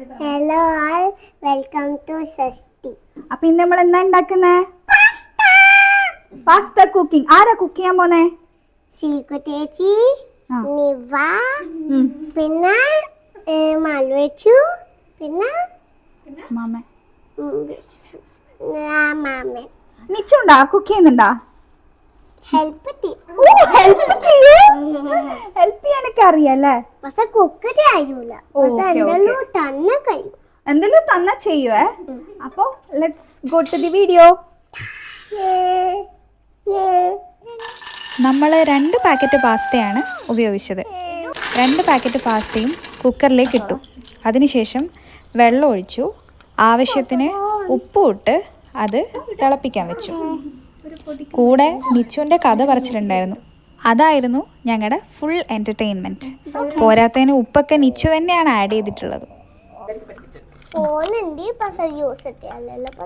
Hello all welcome to Shashti അപ്പൊ ഇന്ന് നമ്മൾ എന്താ ഉണ്ടാക്കുന്നേ? പാസ്ത കുക്കിംഗ് ആരാ കുക്ക് ചെയ്യാൻ പോന്നെ? ആ. നിവ പിന്നെ മാൽവെച്ചു പിന്നെ മാമ ഉം, സ്- രാമാമൻ നിച്ചുണ്ടാ? കുക്ക് ചെയ്യുന്നുണ്ടാ? ഹെൽപ്പ് ഓ ഹെൽപ്പ് ചെയ്യേ? ഹെൽപ്പ് ചെയ്യാനൊക്കെ അറിയല്ലേ? പക്ഷെ കുക്ക് ചെയ്യൂല എന്തെല്ലോ തന്നെ കഴിയും എന്തെങ്കിലും തന്നാ ചെയ്യുവേ? അപ്പൊ let's go to the video നമ്മൾ രണ്ട് പാക്കറ്റ് പാസ്തയാണ് ഉപയോഗിച്ചത്. രണ്ട് പാക്കറ്റ് പാസ്തയും കുക്കറിലേക്ക് ഇട്ടു. അതിനുശേഷം വെള്ളം ഒഴിച്ചു. ആവശ്യത്തിന് ഉപ്പും ഇട്ട് അത് തിളപ്പിക്കാൻ വെച്ചു. കൂടെ നിച്ചുവിന്റെ കഥ പറിച്ചിട്ടുണ്ടായിരുന്നു അതായിരുന്നു ഞങ്ങളുടെ ഫുൾ എന്റർടൈൻമെന്റ് പോരാത്തതിന് ഉപ്പൊക്കെ നിച്ചു തന്നെയാണ് ആഡ് ചെയ്തിട്ടുള്ളത്.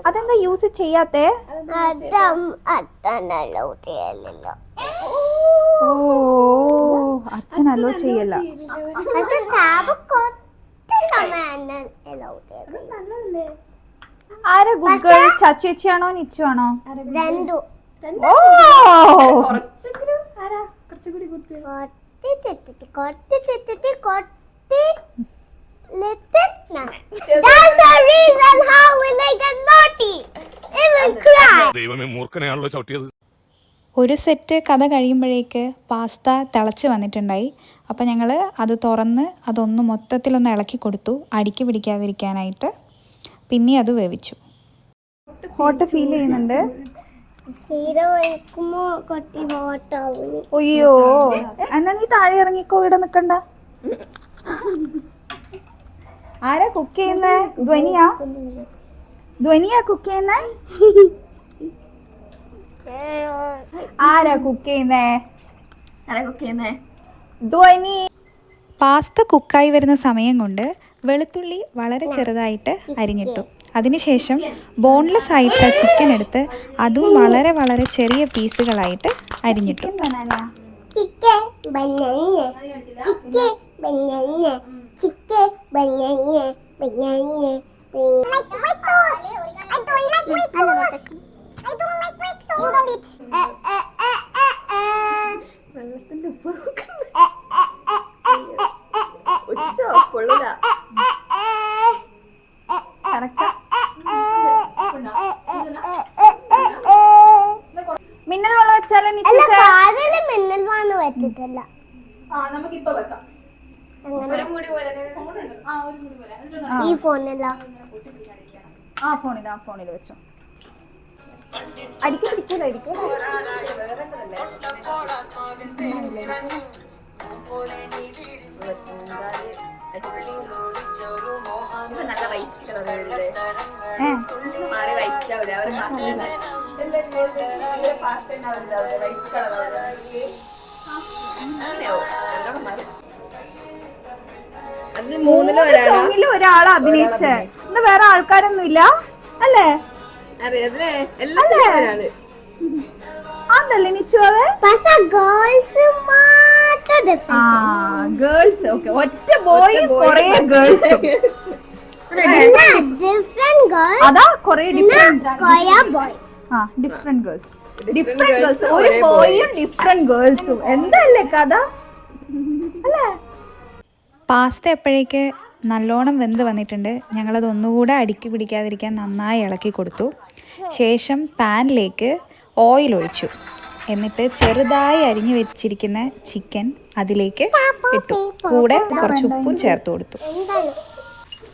അതെന്താ യൂസ് ചെയ്യാത്തേ? ഓ അച്ഛൻ അലോ ചെയ്യല്ല. ആരാ ആരാ ഗൂഗിൾ? ചച്ചേച്ചിയാണോ നിച്ചു ആണോ രണ്ടു ഓ! കുറച്ച് ചെത്തിട്ട് കുറച്ച് ചെത്തിട്ട് കുറച്ച് little now. That's the reason how when I get naughty, it will cry. ദൈവമേ മൂർഖനെയാണല്ലോ ചവിട്ടിയത്. ഒരു സെറ്റ് കഥ കഴിയുമ്പോഴേക്ക് പാസ്ത തിളച്ച് വന്നിട്ടുണ്ടായി. അപ്പോൾ ഞങ്ങൾ അത് തുറന്ന് അതൊന്ന് മൊത്തത്തിലൊന്ന് ഇളക്കി കൊടുത്തു. അടിക്ക് പിടിക്കാതിരിക്കാനായിട്ട്. പിന്നെ അത് വേവിച്ചു. ഹോട്ട് ഫീൽ ചെയ്യുന്നുണ്ട്. അയ്യോ. എന്നാ നീ താഴെ ഇറങ്ങിക്കോ ഇവിടെ നിക്കണ്ട. ആരാ കുക്ക് ചെയ്യുന്നേ? ധ്വനിയാ? ധ്വനിയാ കുക്ക് ചെയ്യുന്നേ? ആരാ കുക്ക് ചെയ്യുന്നേ? ധ്വനി. പാസ്ത കുക്കായി വരുന്ന സമയം കൊണ്ട് വെളുത്തുള്ളി വളരെ ചെറുതായിട്ട് അരിഞ്ഞിട്ടു. അതിനുശേഷം ബോൺലെസ് ആയിട്ടുള്ള ചിക്കൻ എടുത്ത് അതും വളരെ വളരെ ചെറിയ പീസുകളായിട്ട് അരിഞ്ഞിട്ടു. ചിക്കൻ ഉപ്പ് ചിക്കൻ ബനാന. ഈ ഫോണില ആ ഫോണിൽ ആ ഫോണിൽ വെച്ചോ. അടിക്ക് പിടിക്കൂല അടിക്ക്. ഏ? മൂന്ന് സോങ്ങിൽ ഒരാൾ അഭിനയിച്ച. ഇന്ന് വേറെ ആൾക്കാരൊന്നും ഇല്ല. അല്ലേ? അല്ലേ? അതല്ലേ നിച്ചുവേ പക്ഷെ ഗേൾസ് മാത്രം ആ ഗേൾസ് ഓക്കെ ഒറ്റ ബോയും കൊറേ ഗേൾസും ഡിഫറെന്റ് ഗേൾസ് അതാ കൊറേ ഡിഫറെന്റ് കൊയ ബോയ്സ് ആ ഡിഫറെന്റ് ഗേൾസ് ഡിഫറെന്റ് ഗേൾസ് ഒരു ബോയും ഡിഫറെന്റ് ഗേൾസും എന്തല്ലേ കഥ? അല്ലേ? പാസ്ത എപ്പോഴേക്ക് നല്ലോണം വെന്ത് വന്നിട്ടുണ്ട് ഞങ്ങളത് ഒന്നുകൂടെ അടുക്കി പിടിക്കാതിരിക്കാൻ നന്നായി ഇളക്കി കൊടുത്തു. ശേഷം പാനിലേക്ക് ഓയിൽ ഒഴിച്ചു. എന്നിട്ട് ചെറുതായി അരിഞ്ഞു വെച്ചിരിക്കുന്ന ചിക്കൻ അതിലേക്ക് ഇട്ടു. കൂടെ കുറച്ച് ഉപ്പും ചേർത്ത് കൊടുത്തു.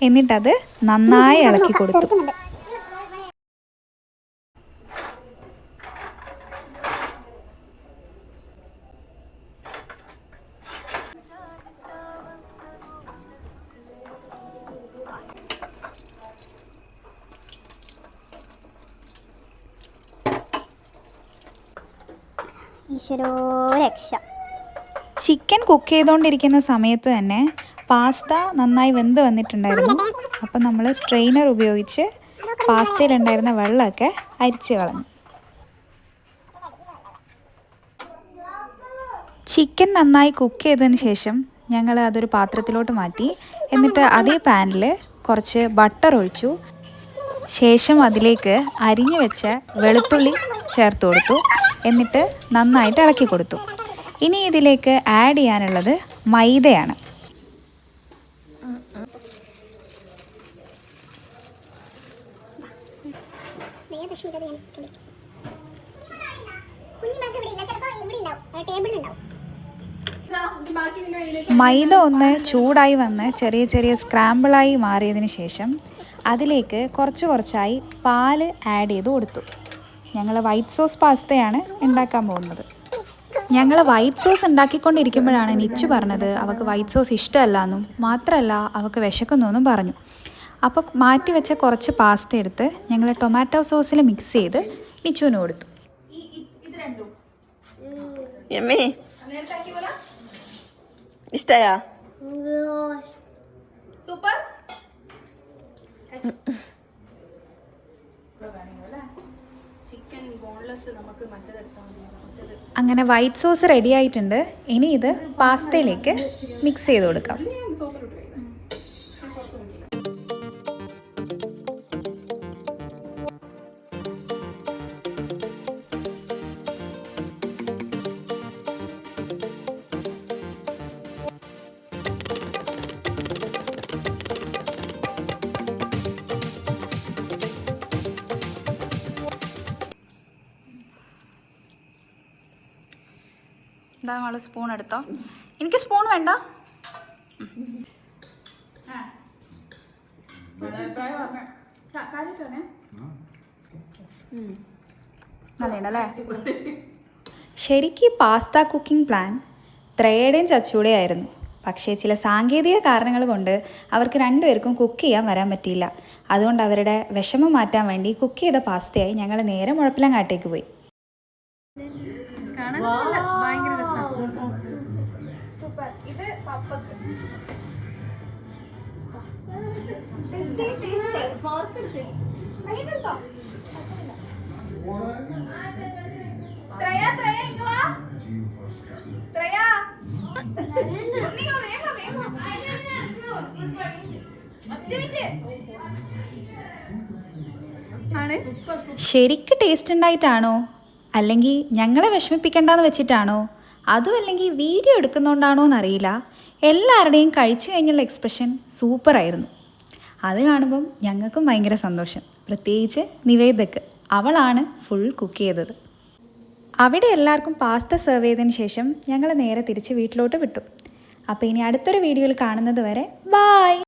എന്നിട്ടത് നന്നായി ഇളക്കി കൊടുത്തു. രക്ഷ. ചിക്കൻ കുക്ക് ചെയ്തുകൊണ്ടിരിക്കുന്ന സമയത്ത് തന്നെ പാസ്ത നന്നായി വെന്ത് വന്നിട്ടുണ്ടായിരുന്നു. അപ്പം നമ്മൾ സ്ട്രെയിനർ ഉപയോഗിച്ച് പാസ്തയിലുണ്ടായിരുന്ന വെള്ളമൊക്കെ അരിച്ച് കളഞ്ഞു. ചിക്കൻ നന്നായി കുക്ക് ചെയ്തതിന് ശേഷം ഞങ്ങൾ അതൊരു പാത്രത്തിലോട്ട് മാറ്റി. എന്നിട്ട് അതേ പാനിൽ കുറച്ച് ബട്ടർ ഒഴിച്ചു. ശേഷം അതിലേക്ക് അരിഞ്ഞു വെച്ച വെളുത്തുള്ളി ചേർത്ത് കൊടുത്തു. എന്നിട്ട് നന്നായിട്ട് ഇളക്കി കൊടുത്തു. ഇനി ഇതിലേക്ക് ആഡ് ചെയ്യാനുള്ളത് മൈദയാണ്. കുഞ്ഞു മൈദ ഒന്ന് ചൂടായി വന്ന് ചെറിയ ചെറിയ സ്ക്രാമ്പിളായി മാറിയതിന് ശേഷം അതിലേക്ക് കുറച്ച് കുറച്ചായി പാൽ ആഡ് ചെയ്ത് കൊടുത്തു. ഞങ്ങൾ വൈറ്റ് സോസ് പാസ്തയാണ് ഉണ്ടാക്കാൻ പോകുന്നത്. ഞങ്ങൾ വൈറ്റ് സോസ് ഉണ്ടാക്കിക്കൊണ്ടിരിക്കുമ്പോഴാണ് നിച്ചു പറഞ്ഞത് അവൾക്ക് വൈറ്റ് സോസ് ഇഷ്ടമല്ല എന്നും മാത്രമല്ല അവൾക്ക് വിശക്കുന്നു എന്നും പറഞ്ഞു. അപ്പോൾ മാറ്റി വെച്ച കുറച്ച് പാസ്ത എടുത്ത് ഞങ്ങൾ ടൊമാറ്റോ സോസിൽ മിക്സ് ചെയ്ത് നിച്ചുവിന് കൊടുത്തു. ഇഷ്ടായാ സൂപ്പർ. അങ്ങനെ വൈറ്റ് സോസ് റെഡി ആയിട്ടുണ്ട്. ഇനി ഇത് പാസ്തയിലേക്ക് മിക്സ് ചെയ്ത് കൊടുക്കാം. ഇതാ നമ്മൾ സ്പൂൺ എടുത്തോ? എനിക്ക് സ്പൂൺ വേണ്ട. നല്ലുണ്ടല്ലേ ശരിക്കും പാസ്ത കുക്കിംഗ് പ്ലാൻ ത്രേയുടെയും ചച്ചൂടെയും ആയിരുന്നു പക്ഷേ ചില സാങ്കേതിക കാരണങ്ങൾ കൊണ്ട് അവർക്ക് രണ്ടുപേർക്കും കുക്ക് ചെയ്യാൻ വരാൻ പറ്റിയില്ല. അതുകൊണ്ട് അവരുടെ വിഷമം മാറ്റാൻ വേണ്ടി കുക്ക് ചെയ്ത പാസ്തയായി ഞങ്ങൾ നേരെ മുഴപ്പിലങ്ങാട്ടേക്ക് പോയി. ശരിക്ക് ടേസ്റ്റ് ഉണ്ടായിട്ടാണോ? അല്ലെങ്കിൽ ഞങ്ങളെ വിഷമിപ്പിക്കണ്ടെന്ന് വെച്ചിട്ടാണോ? അതും അല്ലെങ്കിൽ വീഡിയോ എടുക്കുന്നോണ്ടാണോ എന്നറിയില്ല എല്ലാവരുടെയും കഴിച്ചു കഴിഞ്ഞുള്ള എക്സ്പ്രഷൻ സൂപ്പറായിരുന്നു. അത് കാണുമ്പം ഞങ്ങൾക്കും ഭയങ്കര സന്തോഷം. പ്രത്യേകിച്ച് നിവേദക്ക് അവളാണ് ഫുൾ കുക്ക് ചെയ്തത്. അവിടെ എല്ലാവർക്കും പാസ്ത സെർവ് ചെയ്തതിന് ശേഷം ഞങ്ങൾ നേരെ തിരിച്ച് വീട്ടിലോട്ട് വിട്ടു. അപ്പോൾ ഇനി അടുത്തൊരു വീഡിയോയിൽ കാണുന്നത് വരെ ബായ്